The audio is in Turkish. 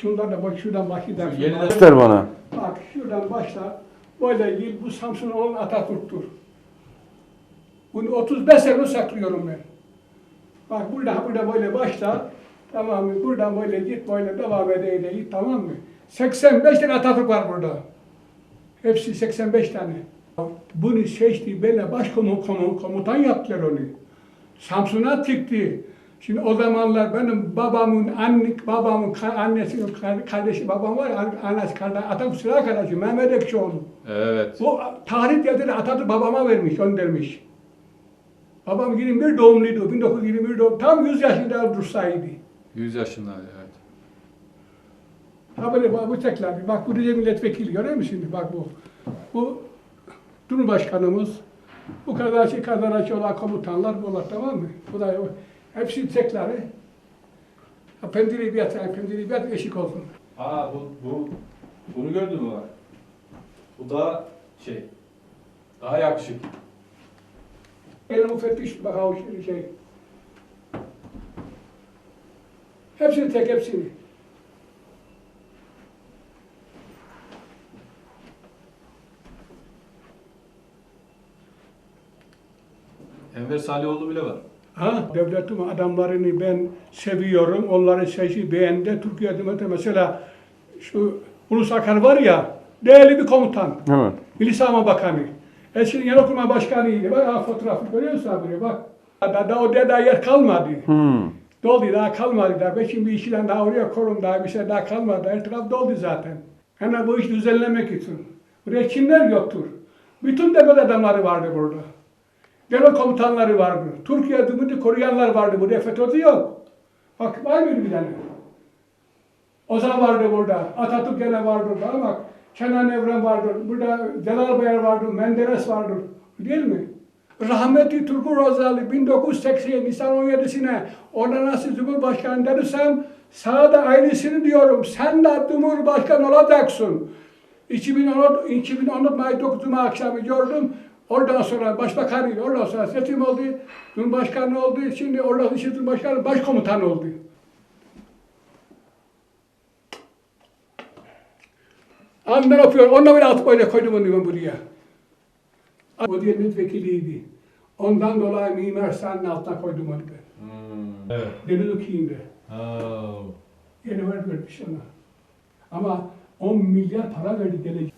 şundan da bak şuradan. Yeniden- Göster bana. Bak şuradan başla. Böyle değil. Bu Samsun olan Atatürk'tür. Bunu 35 sene saklıyorum ben. Bak burada burada böyle başla. Tamam mı? Buradan böyle git böyle devam ede ede git tamam mı? 85 tane Atatürk var burada. Hepsi 85 tane. Bunu seçti, böyle başkomutan komutan yaptılar onu. Samsun'a tıktı. Şimdi o zamanlar benim babamın, anne, babamın, ka- kardeşi, babam var ya, annesi kardeşi, Atatürk sıra kardeşi, Mehmet Ekşioğlu. Evet. Bu tarih devleti Atatürk babama vermiş, göndermiş. Babam 21 doğumluydu, 1921 doğum, tam 100 yaşında dursaydı. 100 yaşında evet. Ha böyle bak, bu tekrar, bak bu Rize milletvekili görüyor musun şimdi? Bak bu. Bu Cumhurbaşkanımız, bu kadar şey kadar olan komutanlar bunlar tamam mı? Bu da hepsi tekrar. Ha, pendili bir yat, pendili bir yat eşik olsun. Aa bu, bu bunu gördün mü bak? Bu daha şey. Daha yakışık. Benim müfettiş bak ha o şey- şey. Hepsini tek hepsini. Enver Salihoğlu bile var. Ha, devletin adamlarını ben seviyorum. Onları seçi beğendi. Türkiye'de mesela şu Ulus Akar var ya, değerli bir komutan. Evet. Milli Savunma Bakanı. Eski Genelkurmay Başkanı'ydı. Bak ha fotoğrafı görüyorsun abi bak. Daha, daha orada daha yer kalmadı. Hmm. Doldu daha kalmadı daha. Beşin bir işiyle daha oraya korun daha bir şey daha kalmadı. Her taraf doldu zaten. Hemen bu iş düzenlemek için. Buraya kimler yoktur? Bütün devlet adamları vardı burada. Genel komutanları vardı. Türkiye Cumhuriyeti koruyanlar vardı. Burada FETÖ'cü yok. Bak var mıydı bir tane? Ozan vardı burada. Atatürk gene vardı burada. Bak Kenan Evren vardır. Burada Celal Bayar vardır. Menderes vardır. Değil mi? Rahmetli Turgut Özal 1980 Nisan 17'sine ona nasıl Cumhurbaşkanı dersem sağda aynısını diyorum. Sen de Cumhurbaşkanı olacaksın. 2010, 2010 May 9 Cuma akşamı gördüm. Oradan sonra başbakanıydı. Oradan sonra seçim oldu. Cumhurbaşkanı oldu. Şimdi oradan sonra Cumhurbaşkanı başkomutan oldu. Andan öpüyor. Onunla bile atıp öyle koydum onu ben buraya. O diye milletvekiliydi. Ondan dolayı Mimar Sinan'ın altına koydum onu ben. Hmm. Evet. Deniz Okuy'unda. Oh. Yeni var vermiş ona. Ama 10 milyar para verdi gelecek.